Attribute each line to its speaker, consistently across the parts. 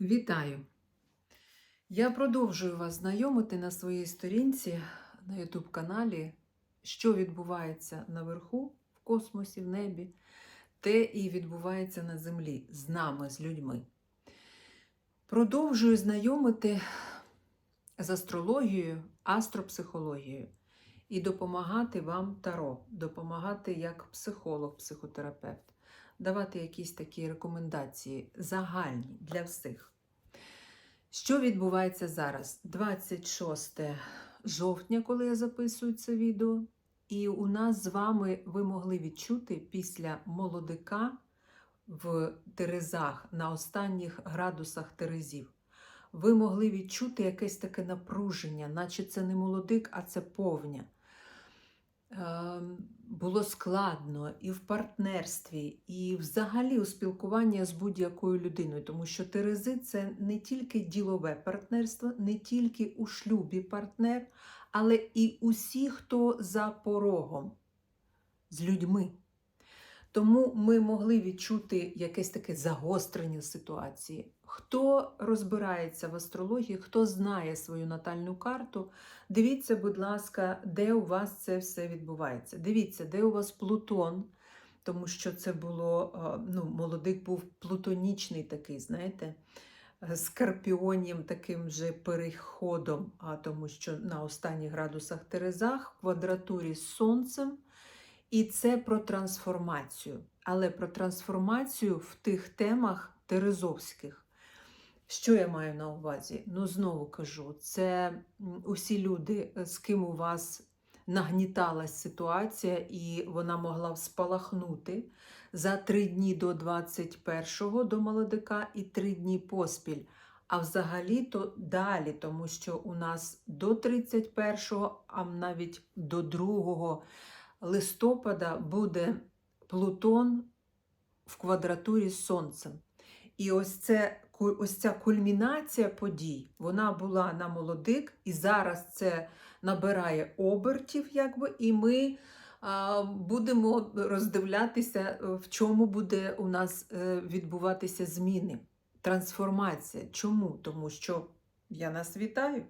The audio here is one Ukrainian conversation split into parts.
Speaker 1: Вітаю! Я продовжую вас знайомити на своїй сторінці на YouTube каналі, що відбувається наверху, в космосі, в небі, те і відбувається на землі з нами, з людьми. Продовжую знайомити з астрологією, астропсихологією і допомагати вам таро, допомагати як психолог, психотерапевт, давати якісь такі рекомендації загальні для всіх. Що відбувається зараз? 26 жовтня, коли я записую це відео, і у нас з вами ви могли відчути після молодика в Терезах на останніх градусах Терезів. Ви могли відчути якесь таке напруження, наче це не молодик, а це повня. Ем, Було складно і в партнерстві, і взагалі у спілкуванні з будь-якою людиною, тому що Терези це не тільки ділове партнерство, не тільки у шлюбі партнер, але і усі, хто за порогом з людьми. Тому ми могли відчути якесь таке загострення ситуації. Хто розбирається в астрології, хто знає свою натальну карту, дивіться, будь ласка, де у вас це все відбувається. Дивіться, де у вас Плутон, тому що це було, е, ну, молодик був плутонічний такий, знаєте, е, скорпіонім таким же переходом, а тому що на останніх градусах Терезах квадратурі з Сонцем. І це про трансформацію. Але про трансформацію в тих темах терезовських. Що я маю на увазі? Ну, знову кажу, це усі люди, е, з ким у вас нагніталась ситуація, і вона могла спалахнути за три дні до 21-го до молодика і три дні поспіль. А взагалі то далі, тому що у нас до 31-го, а навіть до 2 листопада буде Плутон в квадратурі з Сонцем. І ось, це, ось ця кульмінація подій, вона була на молодик, і зараз це набирає обертів, якби, і ми будемо роздивлятися, е, в чому буде у нас е, відбуватися зміни, трансформація. Чому? Тому що я нас вітаю.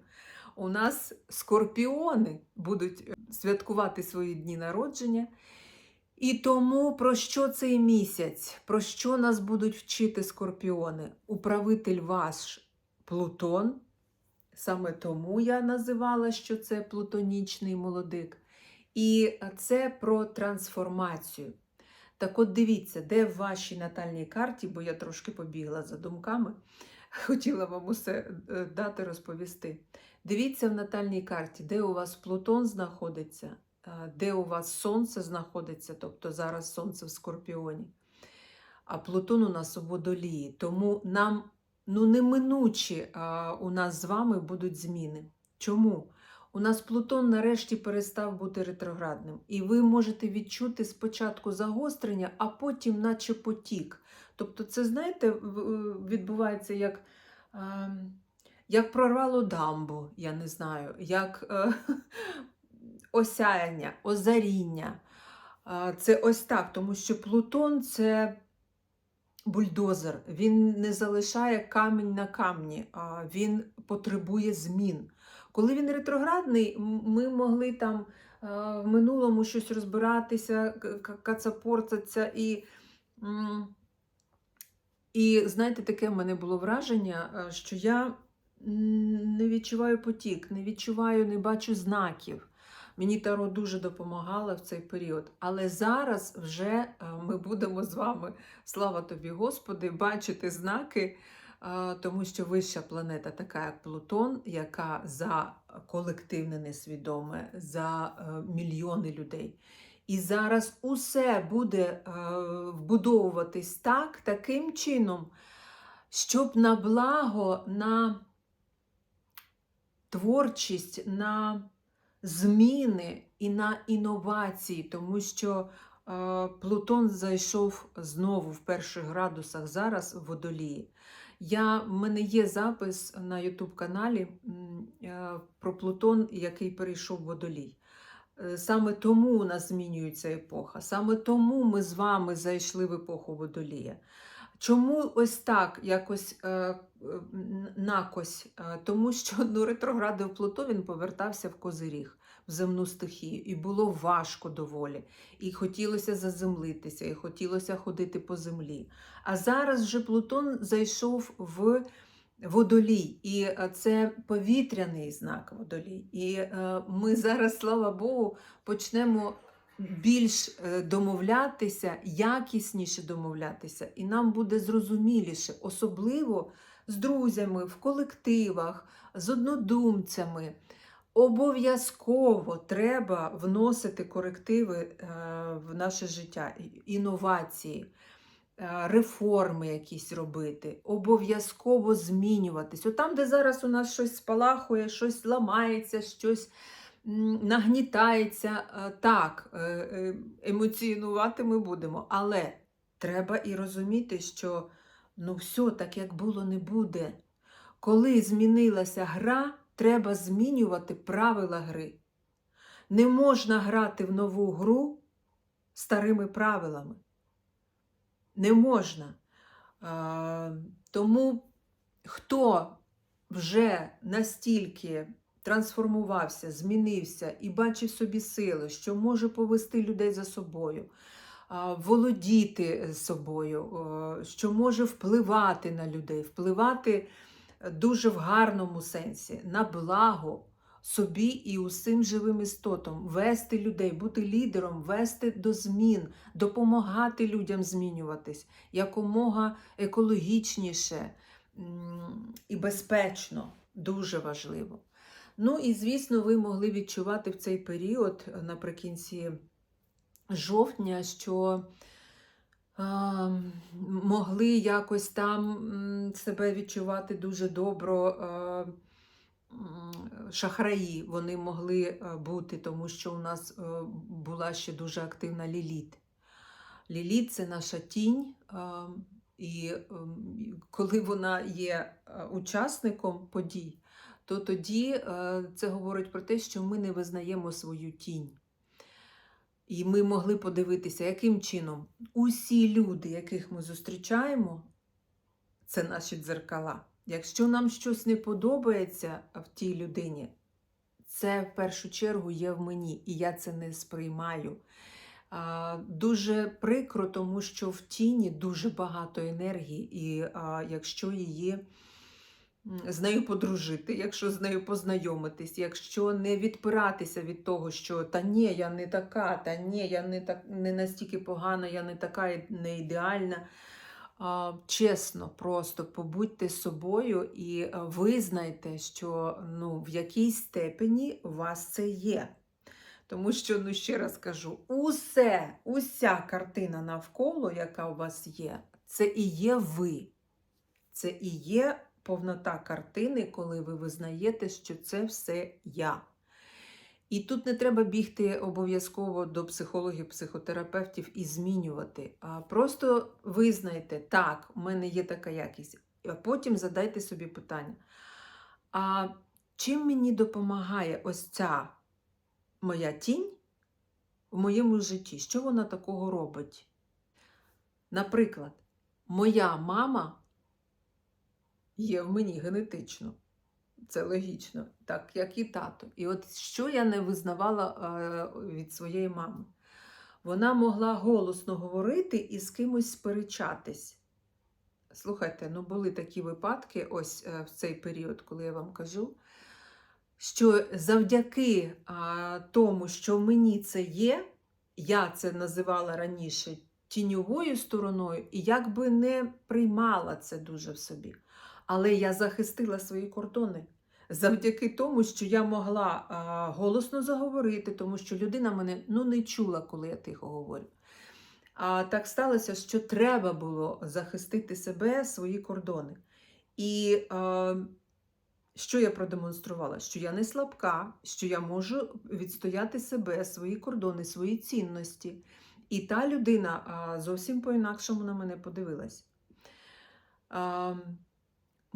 Speaker 1: У нас скорпіони будуть е, святкувати свої дні народження. І тому про що цей місяць? Про що нас будуть вчити скорпіони? Управитель ваш Плутон. Саме тому я називала, що це плутонічний молодик. І це про трансформацію. Так от дивіться, де в вашій натальній карті, бо я трошки побігла за думками, хотіла вам усе е, дати розповісти. Дивіться в натальній карті, де у вас Плутон знаходиться, де у вас Сонце знаходиться, тобто зараз Сонце в Скорпіоні, а Плутон у нас у водолії. Тому нам ну, неминучі а, у нас з вами будуть зміни. Чому? У нас Плутон нарешті перестав бути ретроградним. І ви можете відчути спочатку загострення, а потім, наче потік. Тобто, це, знаєте, відбувається як. як прорвало дамбу, я не знаю, як е, осяяння, озаріння. Це ось так, тому що Плутон це бульдозер. Він не залишає камінь на камні, він потребує змін. Коли він ретроградний, ми могли там е, в минулому щось розбиратися, кацапортатися і. І знаєте, таке в мене було враження, е, що я не відчуваю потік, не відчуваю, не бачу знаків. Мені Таро дуже допомагало в цей період. Але зараз вже е, ми будемо з вами, слава тобі, Господи, бачити знаки, е, тому що вища планета, така як Плутон, яка за колективне несвідоме, за е, мільйони людей. І зараз усе буде вбудовуватись так, таким чином, щоб на благо, на творчість, на зміни і на інновації, тому що е, Плутон зайшов знову в перших градусах зараз в водолії. Я, в мене є запис на YouTube каналі е, про Плутон, який перейшов в водолій. Е, Саме тому у нас змінюється епоха, саме тому ми з вами зайшли в епоху водолія. Чому ось так якось е, накось, е, тому що ну, ретроградив Плуто він повертався в Козиріг, в земну стихію, і було важко доволі. І хотілося заземлитися, і хотілося ходити по землі. А зараз вже Плутон зайшов в водолій, і е, це повітряний знак водолій. І е, ми зараз, слава Богу, почнемо більш е, домовлятися, якісніше домовлятися, і нам буде зрозуміліше, особливо з друзями, в колективах, з однодумцями. Обов'язково треба вносити корективи е, в наше життя, інновації, е, реформи якісь робити, обов'язково змінюватись. От там, де зараз у нас щось спалахує, щось ламається, щось нагнітається, е, так, е, е, емоціонувати ми будемо, але треба і розуміти, що ну все так, як було, не буде. Коли змінилася гра, треба змінювати правила гри. Не можна грати в нову гру старими правилами. Не можна. Тому хто вже настільки трансформувався, змінився і бачив собі сили, що може повести людей за собою, володіти собою, е, що може впливати на людей, впливати дуже в гарному сенсі, на благо собі і усім живим істотам, вести людей, бути лідером, вести до змін, допомагати людям змінюватись якомога екологічніше і безпечно, дуже важливо. Ну і звісно, ви могли відчувати в цей період е, наприкінці жовтня, що могли якось там себе відчувати дуже добро. Шахраї вони могли е, бути, тому що у нас е, була ще дуже активна ліліт. Ліліт це наша тінь, і ем, коли вона є учасником подій, то тоді е, це говорить про те, що ми не визнаємо свою тінь. І ми могли подивитися, яким чином усі люди, яких ми зустрічаємо, це наші дзеркала. Якщо нам щось не подобається в тій людині, це в першу чергу є в мені, і я це не сприймаю. Дуже прикро, тому що в тіні дуже багато енергії, і якщо її з нею подружити, якщо з нею познайомитись, якщо не відпиратися від того, що та ні, я не така, та ні, я не так не настільки погана, я не така не ідеальна. Чесно, просто побудьте собою і визнайте, що ну, в якійсь степені у вас це є. Тому що, ну ще раз кажу, усе, уся картина навколо, яка у вас є, це і є ви. Це і є повнота картини, коли ви визнаєте, що це все я. І тут не треба бігти обов'язково до психологів, психотерапевтів і змінювати. А просто визнайте, так, у мене є така якість. А потім задайте собі питання: а чим мені допомагає ось ця моя тінь в моєму житті? Що вона такого робить? Наприклад, моя мама є в мені генетично. Це логічно, так як і тато. І от що я не визнавала е, від своєї мами? Вона могла голосно говорити і з кимось сперечатись. Слухайте, ну були такі випадки, ось е, в цей період, коли я вам кажу, що завдяки тому, що в мені це є, я це називала раніше тіньовою стороною, і якби не приймала це дуже в собі. Але я захистила свої кордони завдяки тому, що я могла а, голосно заговорити, тому що людина мене ну, не чула, коли я тихо говорю. А так сталося, що треба було захистити себе, свої кордони. І а, що я продемонструвала? Що я не слабка, що я можу відстояти себе, свої кордони, свої цінності. І та людина а, зовсім по-інакшому на мене подивилась. А,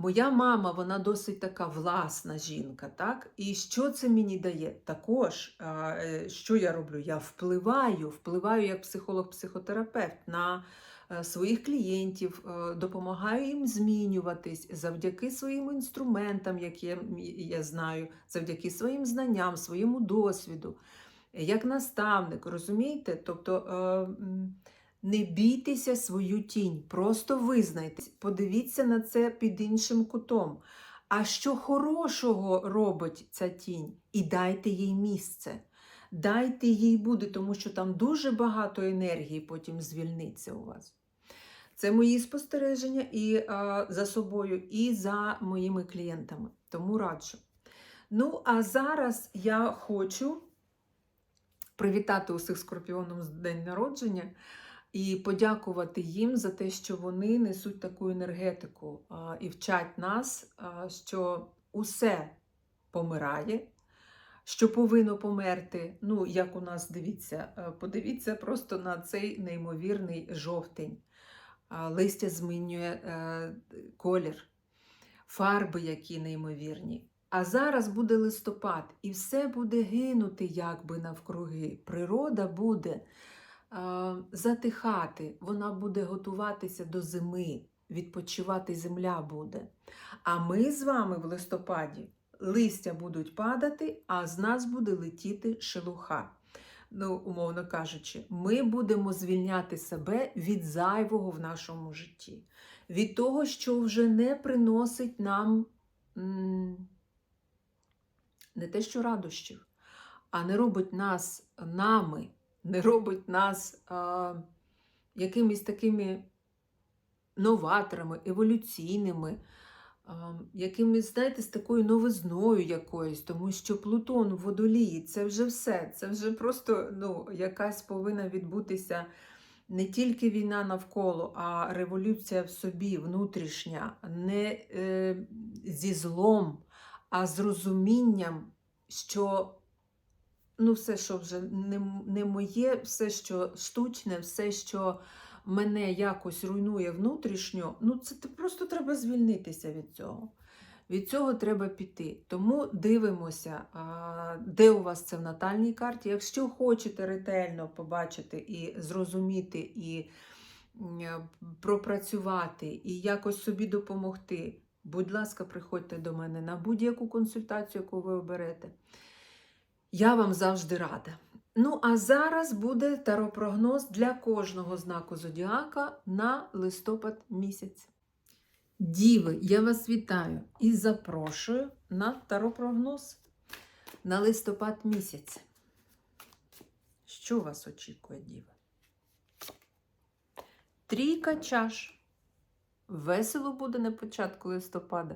Speaker 1: Моя мама, вона досить така власна жінка, так? І що це мені дає? Також, е, що я роблю? Я впливаю, впливаю як психолог-психотерапевт на е, своїх клієнтів, е, допомагаю їм змінюватись завдяки своїм інструментам, які я, знаю, завдяки своїм знанням, своєму досвіду, як наставник, розумієте? Тобто не бійтеся свою тінь, просто визнайте, подивіться на це під іншим кутом. А що хорошого робить ця тінь? І дайте їй місце. Дайте їй буде, тому що там дуже багато енергії потім звільниться у вас. Це мої спостереження і а, за собою, і за моїми клієнтами. Тому раджу. Ну, а зараз я хочу привітати усіх скорпіоном з день народження і подякувати їм за те, що вони несуть таку енергетику і вчать нас, що усе помирає, що повинно померти. Ну, як у нас дивіться, е, подивіться просто на цей неймовірний жовтень. Листя змінює е, колір, фарби, які неймовірні. А зараз буде листопад, і все буде гинути якби навкруги. Природа буде затихати, вона буде готуватися до зими, відпочивати земля буде. А ми з вами в листопаді листя будуть падати, а з нас буде летіти шелуха. Ну, умовно кажучи, ми будемо звільняти себе від зайвого в нашому житті, від того, що вже не приносить нам не те, що радощів, а не робить нас нами, не робить нас а, якимись такими новаторами, еволюційними, а, якимись, знаєте, з такою новизною якоюсь, тому що Плутон в водолії це вже все. Це вже просто ну, якась повинна відбутися не тільки війна навколо, а революція в собі, внутрішня, не е, зі злом, а з розумінням, що ну, все, що вже не, не моє, все, що штучне, все, що мене якось руйнує внутрішньо, ну це просто треба звільнитися від цього. Від цього треба піти. Тому дивимося, де у вас це в натальній карті. Якщо хочете ретельно побачити і зрозуміти, і пропрацювати, і якось собі допомогти, будь ласка, приходьте до мене на будь-яку консультацію, яку ви оберете. Я вам завжди рада. Ну, а зараз буде таропрогноз для кожного знаку зодіака на листопад місяць. Діви, я вас вітаю і запрошую на таропрогноз на листопад місяць. Що вас очікує, Діви? Трійка чаш. Весело буде на початку листопада.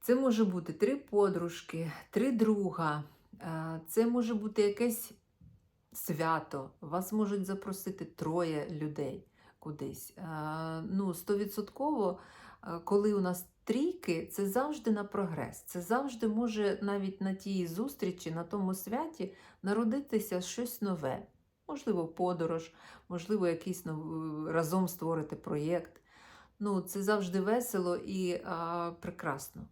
Speaker 1: Це може бути три подружки, три друга. Е, Це може бути якесь свято. Вас можуть запросити троє людей кудись. Е, Ну, стовідсотково, е, коли у нас трійки, це завжди на прогрес. Це завжди може навіть на тій зустрічі, на тому святі народитися щось нове. Можливо, подорож, можливо, якийсь нов... разом створити проєкт. Ну, це завжди весело і а, прекрасно.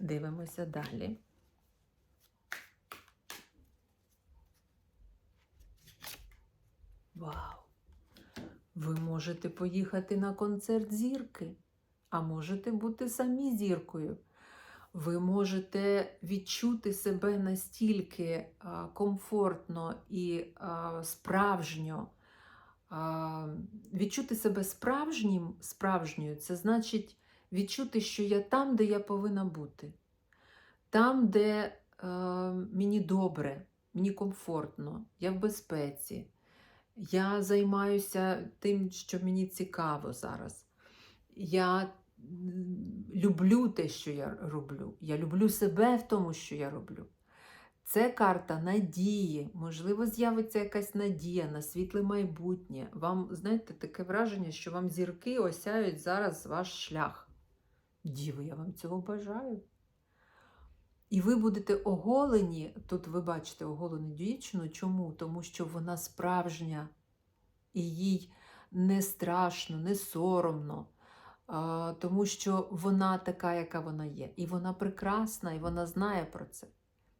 Speaker 1: Дивимося далі. Вау! Ви можете поїхати на концерт зірки, а можете бути самі зіркою. Ви можете відчути себе настільки комфортно і справжньо. Відчути себе справжнім, справжньою, це значить відчути, що я там, де я повинна бути. Там, де е, мені добре, мені комфортно, я в безпеці. Я займаюся тим, що мені цікаво зараз. Я люблю те, що я роблю. Я люблю себе в тому, що я роблю. Це карта надії. Можливо, з'явиться якась надія на світле майбутнє. Вам, знаєте, таке враження, що вам зірки осяють зараз ваш шлях. Діви, я вам цього бажаю. І ви будете оголені, тут ви бачите оголену дівчину. Чому? Тому що вона справжня, і їй не страшно, не соромно, тому що вона така, яка вона є. І вона прекрасна, і вона знає про це.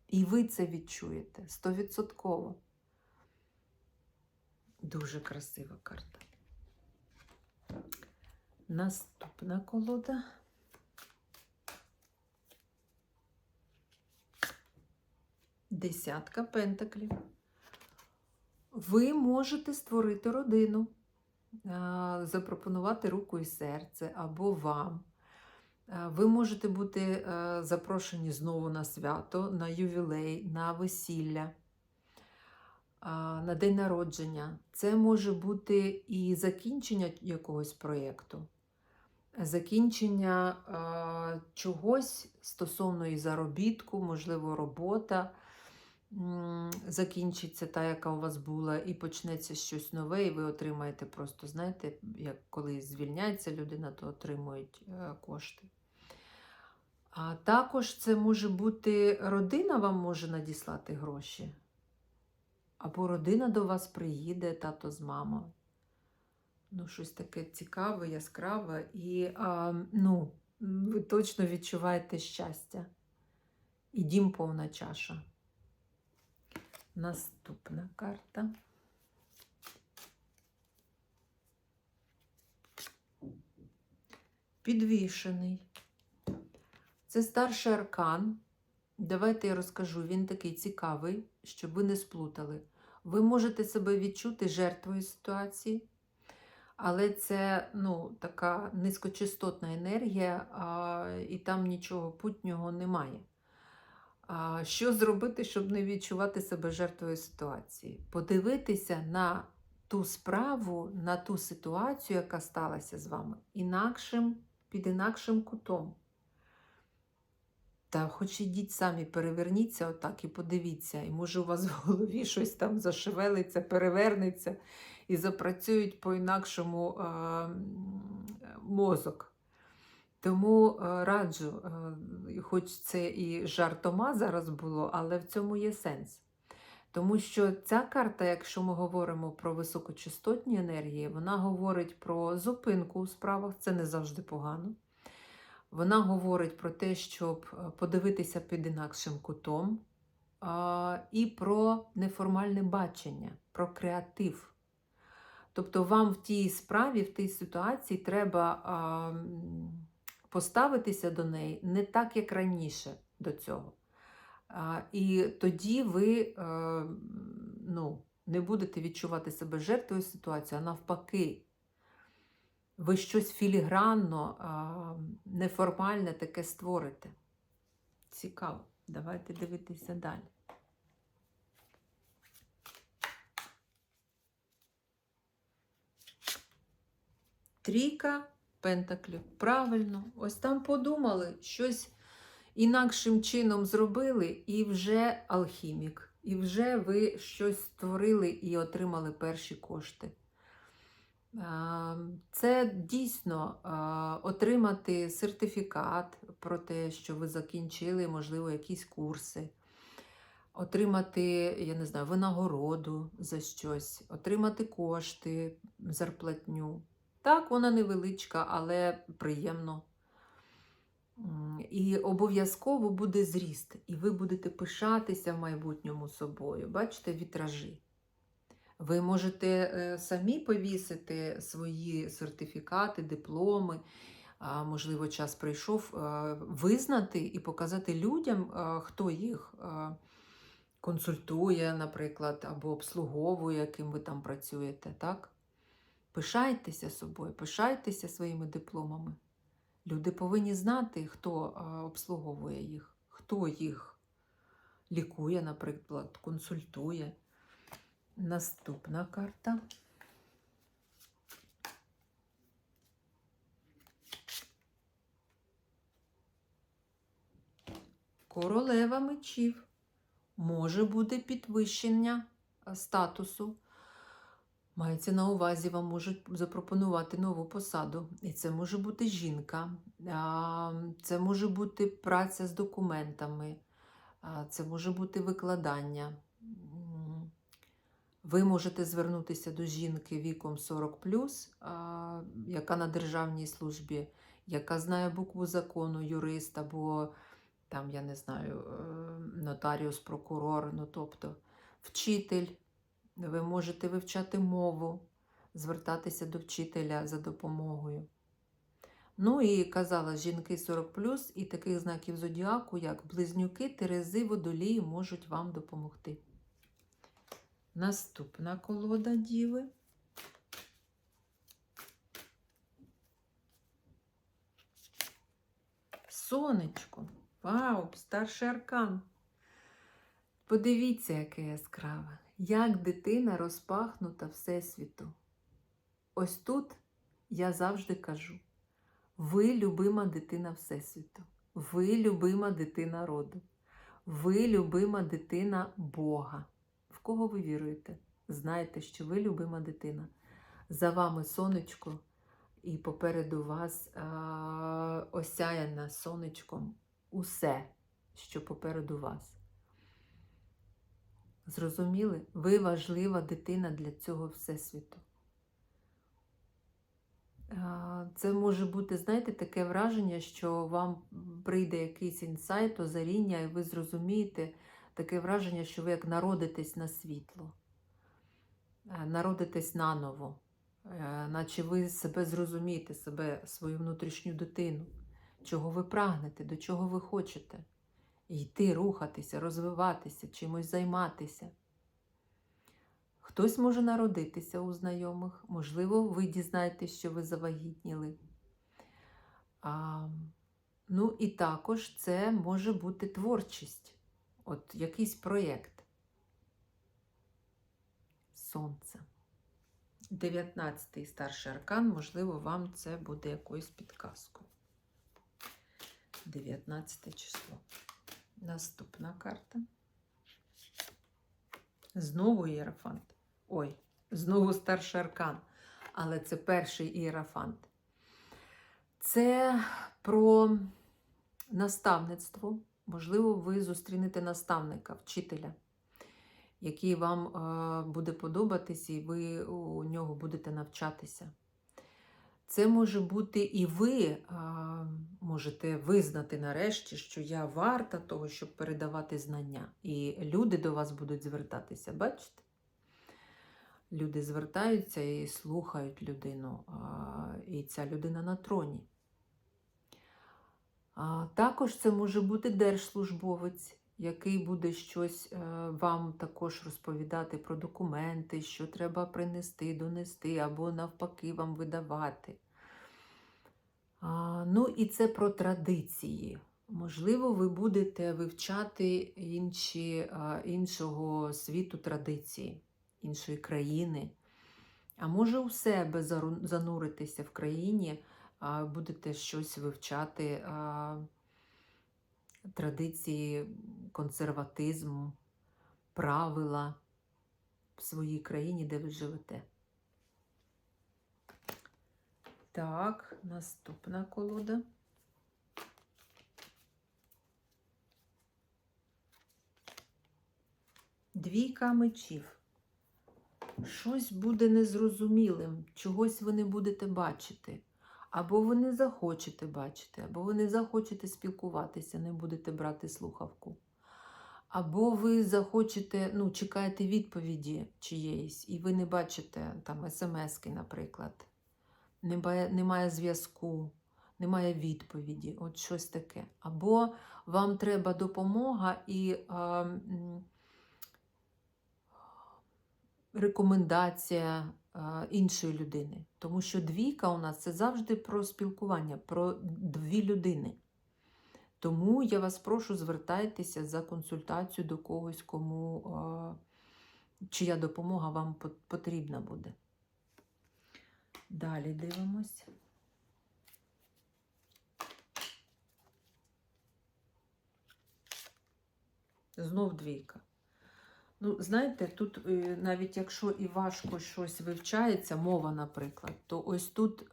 Speaker 1: І ви це відчуєте стовідсотково. Дуже красива карта. Наступна колода. Десятка пентаклів. Ви можете створити родину, запропонувати руку і серце або вам. Ви можете бути е, запрошені знову на свято, на ювілей, на весілля, на день народження. Це може бути і закінчення якогось проєкту, закінчення чогось стосовно і заробітку, можливо, робота закінчиться та, яка у вас була, і почнеться щось нове, і ви отримаєте просто, знаєте, як коли звільняється людина, то отримують е, кошти. А також це може бути родина вам може надіслати гроші. Або родина до вас приїде, тато з мамою. Ну, щось таке цікаве, яскраве, і а, ну, ви точно відчуваєте щастя. І дім повна чаша. Наступна карта. Підвішений. Це старший аркан. Давайте я розкажу. Він такий цікавий, щоб ви не сплутали. Ви можете себе відчути жертвою ситуації, але це ну, така низькочастотна енергія, а, і там нічого путнього немає. Що зробити, щоб не відчувати себе жертвою ситуації? Подивитися на ту справу, на ту ситуацію, яка сталася з вами, інакшим, під інакшим кутом. Та хоч ідіть самі, переверніться отак і подивіться, і може у вас в голові щось там зашевелиться, перевернеться і запрацюють по-інакшому е, мозок. Тому е, раджу, е, хоч це і жартома зараз було, але в цьому є сенс. Тому що ця карта, якщо ми говоримо про високочастотні енергії, вона говорить про зупинку у справах, це не завжди погано. Вона говорить про те, щоб е, подивитися під інакшим кутом, і про неформальне бачення, про креатив. Тобто вам в тій справі, в тій ситуації треба поставитися до неї не так, як раніше до цього. І тоді ви е, ну, не будете відчувати себе жертвою ситуації, а навпаки, ви щось філігранно, неформальне таке створите. Цікаво. Давайте дивитися далі. Трійка пентаклів. Правильно. Ось там подумали, щось інакшим чином зробили, і вже алхімік. І вже ви щось створили і отримали перші кошти. Це дійсно отримати сертифікат про те, що ви закінчили, можливо, якісь курси, отримати, я не знаю, винагороду за щось, отримати кошти, зарплатню. Так, вона невеличка, але приємно. І обов'язково буде зріст, і ви будете пишатися в майбутньому собою. Бачите, вітражі. Ви можете е, самі повісити свої сертифікати, дипломи. Можливо, час прийшов е, визнати і показати людям, е, хто їх консультує, наприклад, або обслуговує, яким ви там працюєте. так? Пишайтеся собою, пишайтеся своїми дипломами. Люди повинні знати, хто обслуговує їх, хто їх лікує, наприклад, консультує. Наступна карта. Королева мечів. Може бути підвищення статусу. Мається на увазі, вам можуть запропонувати нову посаду. І це може бути жінка, це може бути праця з документами, це може бути викладання. Ви можете звернутися до жінки віком 40, а, яка на державній службі, яка знає букву закону, юрист або там, я не знаю, е, нотаріус, прокурор, ну тобто вчитель ви можете вивчати мову, звертатися до вчителя за допомогою. Ну і казала, жінки 40 і таких знаків зодіаку, як близнюки, терези, водолії, можуть вам допомогти. Наступна колода Діви. Сонечко. Вау, старший аркан. Подивіться, яке яскраве. Як дитина розпахнута Всесвіту. Ось тут я завжди кажу: ви любима дитина Всесвіту, ви любима дитина роду, ви любима дитина Бога. В кого ви віруєте? Знайте, що ви любима дитина. За вами сонечко, і попереду вас а, осяяна сонечком усе, що попереду вас. Зрозуміли? Ви важлива дитина для цього Всесвіту. Це може бути, знаєте, таке враження, що вам прийде якийсь інсайт, озаріння, і ви зрозумієте таке враження, що ви як народитесь на світло, е, народитесь наново, Е, наче ви себе зрозумієте, себе, свою внутрішню дитину, чого ви прагнете, до чого ви хочете. Йти, рухатися, розвиватися, чимось займатися. Хтось може народитися у знайомих, можливо, ви дізнаєтесь, що ви завагітніли. А, ну і також це може бути творчість, от якийсь проєкт. Сонце. 19-й старший аркан, можливо, вам це буде якоюсь підказкою. 19 число. Наступна карта. Знову ієрофант. Ой, знову старший аркан. Але це перший ієрофант. Це про наставництво. Можливо, ви зустрінете наставника, вчителя, який вам е, буде подобатись, і ви у нього будете навчатися. Це може бути і ви можете визнати нарешті, що я варта того, щоб передавати знання. І люди до вас будуть звертатися, бачите? Люди звертаються і слухають людину, і ця людина на троні. Також це може бути держслужбовець, який буде щось е, вам також розповідати про документи, що треба принести, донести, або навпаки вам видавати. Ну і це про традиції. Можливо, ви будете вивчати інші, іншого світу традиції, іншої країни. А може у себе зануритися в країні, будете щось вивчати, традиції, консерватизму, правила в своїй країні, де ви живете. Так, наступна колода. Двійка мечів. Щось буде незрозумілим, чогось ви не будете бачити. Або ви не захочете бачити, або ви не захочете спілкуватися, не будете брати слухавку. Або ви захочете, ну, чекаєте відповіді чиєїсь, і ви не бачите там смски, наприклад. Немає, немає зв'язку, немає відповіді, от щось таке. Або вам треба допомога і а, рекомендація іншої людини. Тому що двійка у нас це завжди про спілкування, про дві людини. Тому я вас прошу, звертайтеся за консультацію до когось, кому чия допомога вам потрібна буде. Далі дивимось. Знов двійка. Ну, знаєте, тут е, навіть якщо і важко щось вивчається, мова, наприклад, то ось тут е,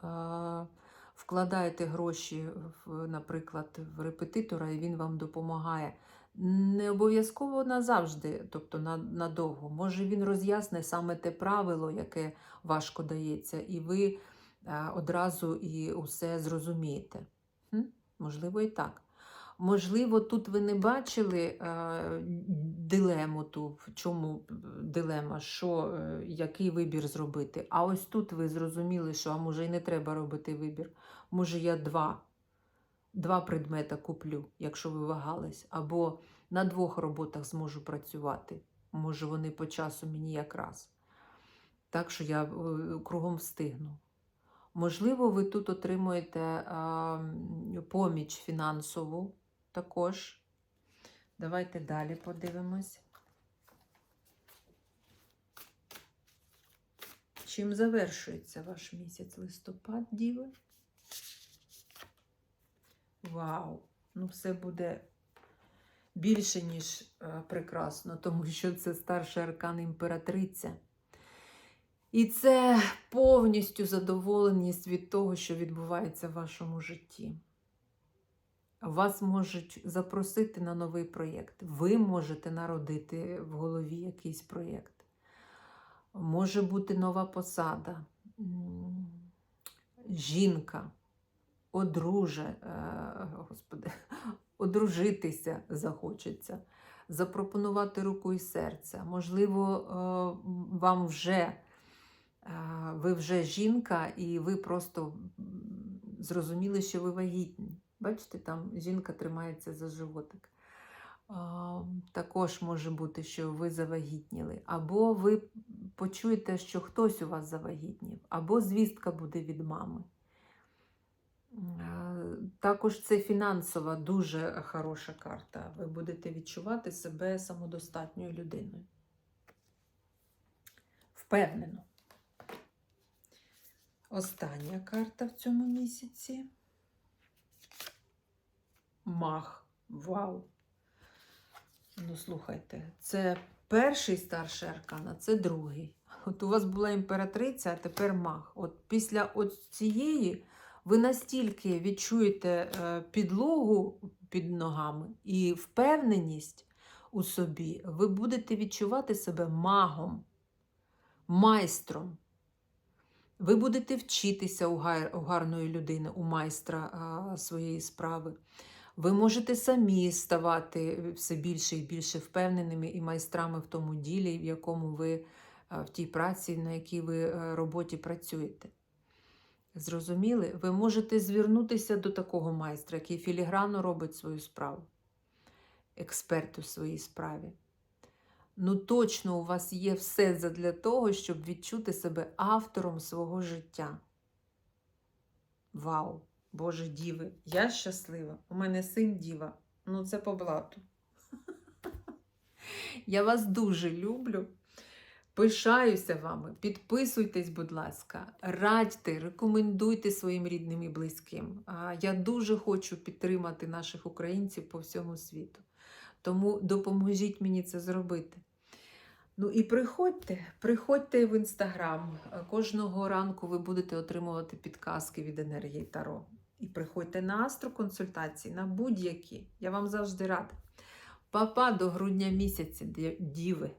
Speaker 1: вкладаєте гроші, в, наприклад, в репетитора, і він вам допомагає. Не обов'язково назавжди, тобто надовго. Може, він роз'ясне саме те правило, яке важко дається, і ви е, одразу і усе зрозумієте. Хм? Можливо, і так. Можливо, тут ви не бачили е, дилему ту, в чому е, дилема, що, е, який вибір зробити. А ось тут ви зрозуміли, що а може і не треба робити вибір. Може, я два, два предмета куплю, якщо ви вагались, або на двох роботах зможу працювати. Може, вони по часу мені якраз. Так що я кругом встигну. Можливо, ви тут отримуєте а, поміч фінансову також. Давайте далі подивимось. Чим завершується ваш місяць листопад, діви? Вау! Ну, все буде більше, ніж е, прекрасно, тому що це старший аркан імператриця. І це повністю задоволеність від того, що відбувається в вашому житті. Вас можуть запросити на новий проєкт. Ви можете народити в голові якийсь проєкт. Може бути нова посада, жінка, одруже, е, господи, одружитися захочеться, запропонувати руку і серця. Можливо, е, вам вже ви вже жінка, і ви просто зрозуміли, що ви вагітні. Бачите, там жінка тримається за животик. Також може бути, що ви завагітніли, або ви почуєте, що хтось у вас завагітнів, або звістка буде від мами. Також це фінансова дуже хороша карта. Ви будете відчувати себе самодостатньою людиною. Впевнено. Остання карта в цьому місяці. Мах. Вау. Ну, слухайте, це перший старший аркан, а це другий. От у вас була імператриця, а тепер мах. От після от цієї ви настільки відчуєте е, підлогу під ногами і впевненість у собі, ви будете відчувати себе магом, майстром. Ви будете вчитися у, гарної людини, у майстра своєї справи. Ви можете самі ставати все більше і більше впевненими і майстрами в тому ділі, в якому ви в тій праці, на якій ви роботі працюєте. Зрозуміли? Ви можете звернутися до такого майстра, який філігранно робить свою справу, експерт у своїй справі. Ну, точно у вас є все для того, щоб відчути себе автором свого життя. Вау! Боже діви! Я щаслива. У мене син діва. Ну, це по блату. Я вас дуже люблю. Пишаюся вами. Підписуйтесь, будь ласка, радьте, рекомендуйте своїм рідним і близьким. Я дуже хочу підтримати наших українців по всьому світу. Тому допоможіть мені це зробити. Ну і приходьте, приходьте в інстаграм. Кожного ранку ви будете отримувати підказки від енергії Таро. І приходьте на астроконсультації, на будь-які. Я вам завжди рада. Папа до грудня місяці, діви.